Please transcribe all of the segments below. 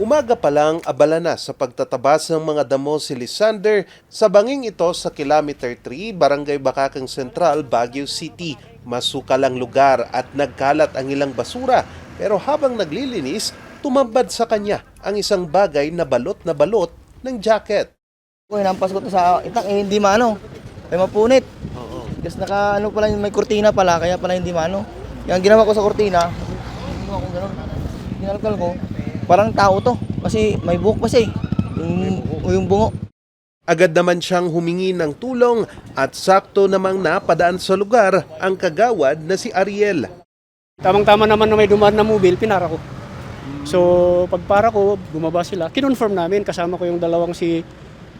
Umaga pa lang abala na sa pagtatabas ng mga damo si Lysander sa banging ito sa Kilometer 3, Barangay Bakakang Central, Baguio City. Masukal ang lugar at nagkalat ang ilang basura pero habang naglilinis, tumambad sa kanya ang isang bagay na balot na balot ng jacket. Uy, nampas ko to sa itak, eh, hindi maano. Ay mapunit. Kasi naka ano pala, may kurtina pala, kaya pala hindi maano. Yung ginawa ko sa kurtina, ginawa ko gano'n. Ginalkal ko, parang tao to. Kasi may buhok pa siya eh. Yung, yung bungo. Agad naman siyang humingi ng tulong at sakto namang napadaan sa lugar ang kagawad na si Ariel. Tamang-tama naman na may dumaan na mobile, pinara ko. So, pagpara ko, bumaba sila. Kinonfirm namin, kasama ko yung dalawang si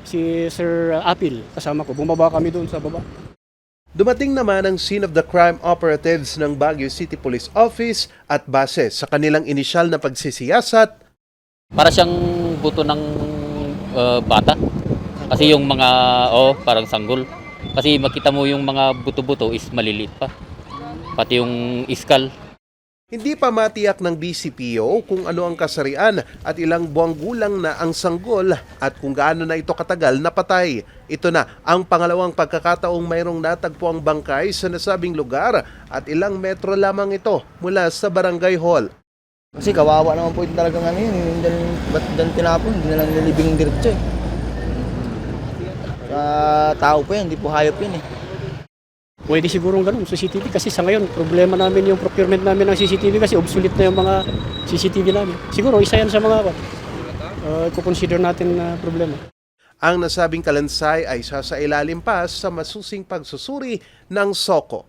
si Sir Apil, kasama ko. Bumaba kami doon sa baba. Dumating naman ang scene of the crime operatives ng Baguio City Police Office at base sa kanilang inisyal na pagsisiyasat, Para siyang buto ng uh, bata. Kasi yung mga, oh, parang sanggol. Kasi makita mo yung mga buto-buto is maliliit pa. Pati yung iskal. Hindi pa matiyak ng BCPO kung ano ang kasarian at ilang buwang gulang na ang sanggol at kung gaano na ito katagal napatay. Ito na ang pangalawang pagkakataong mayroong natagpo ang bangkay sa nasabing lugar at ilang metro lamang ito mula sa barangay hall. Kasi kawawa naman po yung talagang ano yun. Yung dyan, ba't dyan tinapon? Hindi na lang nilibing diretso eh. Sa tao po yan, hindi po hayop yun eh. Pwede sigurong ganun, CCTV. Kasi sa ngayon, problema namin yung procurement namin ng CCTV kasi obsolete na yung mga CCTV namin. Siguro, isa yan sa mga uh, consider natin na problema. Ang nasabing kalansay ay sasailalim pa sa masusing pagsusuri ng SOCO.